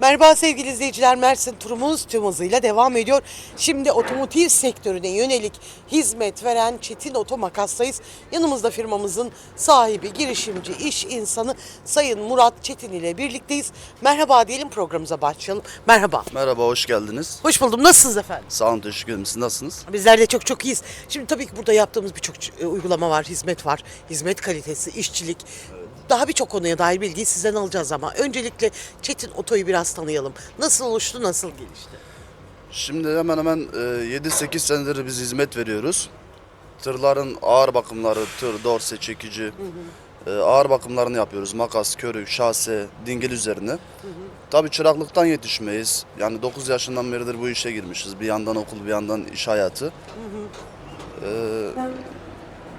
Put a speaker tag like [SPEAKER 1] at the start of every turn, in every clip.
[SPEAKER 1] Merhaba sevgili izleyiciler. Mersin turumuz tüm hızıyla devam ediyor. Şimdi otomotiv sektörüne yönelik hizmet veren Çetin Oto Makas'tayız. Yanımızda firmamızın sahibi, girişimci, iş insanı Sayın Murat Çetin ile birlikteyiz. Merhaba diyelim programımıza başlayalım. Merhaba.
[SPEAKER 2] Merhaba, hoş geldiniz.
[SPEAKER 1] Hoş buldum. Nasılsınız efendim?
[SPEAKER 2] Sağ olun, teşekkür ederim. Siz nasılsınız?
[SPEAKER 1] Bizler de çok çok iyiyiz. Şimdi tabii ki burada yaptığımız birçok e, uygulama var, hizmet var. Hizmet kalitesi, işçilik. Daha birçok konuya dair bilgiyi sizden alacağız ama öncelikle Çetin Oto'yu biraz tanıyalım. Nasıl oluştu, nasıl gelişti?
[SPEAKER 2] Şimdi hemen hemen e, 7-8 senedir biz hizmet veriyoruz. Tırların ağır bakımları, tır, dorse, çekici, e, ağır bakımlarını yapıyoruz. Makas, körük, şase, dingil üzerine. Tabii çıraklıktan yetişmeyiz. Yani 9 yaşından beridir bu işe girmişiz. Bir yandan okul, bir yandan iş hayatı. E,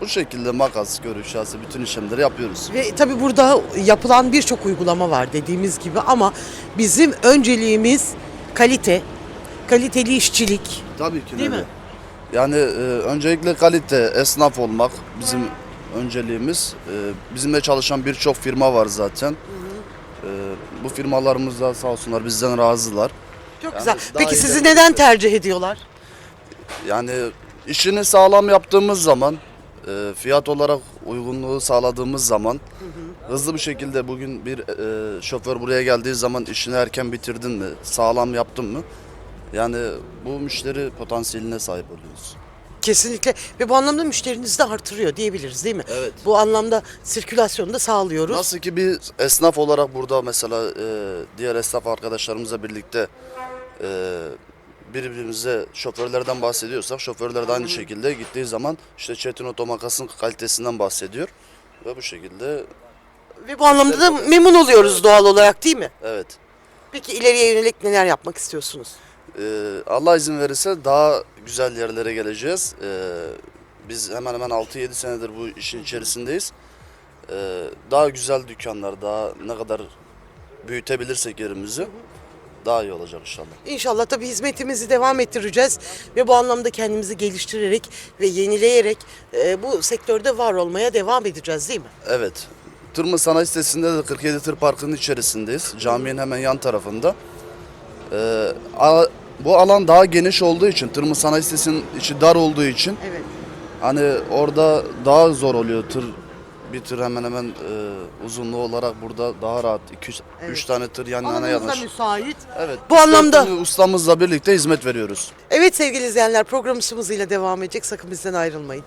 [SPEAKER 2] bu şekilde makas, körük, şase bütün işlemleri yapıyoruz.
[SPEAKER 1] Ve tabii burada yapılan birçok uygulama var dediğimiz gibi ama bizim önceliğimiz kalite, kaliteli işçilik.
[SPEAKER 2] Tabii ki
[SPEAKER 1] Değil
[SPEAKER 2] öyle.
[SPEAKER 1] mi?
[SPEAKER 2] Yani e, öncelikle kalite, esnaf olmak bizim önceliğimiz. E, bizimle çalışan birçok firma var zaten. E, bu firmalarımız da sağ olsunlar bizden razılar.
[SPEAKER 1] Çok güzel.
[SPEAKER 2] daha
[SPEAKER 1] Peki
[SPEAKER 2] iyi
[SPEAKER 1] sizi
[SPEAKER 2] de-
[SPEAKER 1] neden tercih ediyorlar?
[SPEAKER 2] Yani işini sağlam yaptığımız zaman, e, fiyat olarak uygunluğu sağladığımız zaman hızlı bir şekilde bugün bir e, şoför buraya geldiği zaman işini erken bitirdin mi, sağlam yaptın mı? Yani bu müşteri potansiyeline sahip oluyoruz.
[SPEAKER 1] Kesinlikle ve bu anlamda müşterinizi de artırıyor diyebiliriz değil mi?
[SPEAKER 2] Evet.
[SPEAKER 1] Bu anlamda sirkülasyonu da sağlıyoruz.
[SPEAKER 2] Nasıl ki bir esnaf olarak burada mesela e, diğer esnaf arkadaşlarımızla birlikte e, birbirimize şoförlerden bahsediyorsak şoförler de aynı şekilde gittiği zaman işte Çetin Otomakas'ın kalitesinden bahsediyor. Ve bu şekilde
[SPEAKER 1] Ve bu anlamda da memnun oluyoruz doğal olarak değil mi?
[SPEAKER 2] evet
[SPEAKER 1] Peki ileriye yönelik neler yapmak istiyorsunuz?
[SPEAKER 2] e, Allah izin verirse daha güzel yerlere geleceğiz. E, biz hemen hemen 6-7 senedir bu işin içerisindeyiz. E, daha güzel dükkanlar daha ne kadar büyütebilirsek yerimizi daha iyi olacak inşallah.
[SPEAKER 1] İnşallah tabii hizmetimizi devam ettireceğiz ve bu anlamda kendimizi geliştirerek ve yenileyerek e, bu sektörde var olmaya devam edeceğiz değil mi?
[SPEAKER 2] Evet. Tırmı Sanayi Sitesi'nde de 47 Tır Parkı'nın içerisindeyiz. Caminin hemen yan tarafında. Ee, a- bu alan daha geniş olduğu için, Tırmı Sanayi Sitesi'nin içi dar olduğu için
[SPEAKER 1] Evet.
[SPEAKER 2] hani orada daha zor oluyor tır. Bir tır hemen hemen e, uzunluğu olarak burada daha rahat. 2
[SPEAKER 1] Evet.
[SPEAKER 2] 3 tane tır yan yana
[SPEAKER 1] Alanımız da
[SPEAKER 2] yanaş.
[SPEAKER 1] müsait.
[SPEAKER 2] Evet.
[SPEAKER 1] Bu anlamda-
[SPEAKER 2] dört tane ustamızla birlikte hizmet veriyoruz.
[SPEAKER 1] Evet sevgili izleyenler programımız hızıyla devam edecek. Sakın bizden ayrılmayın.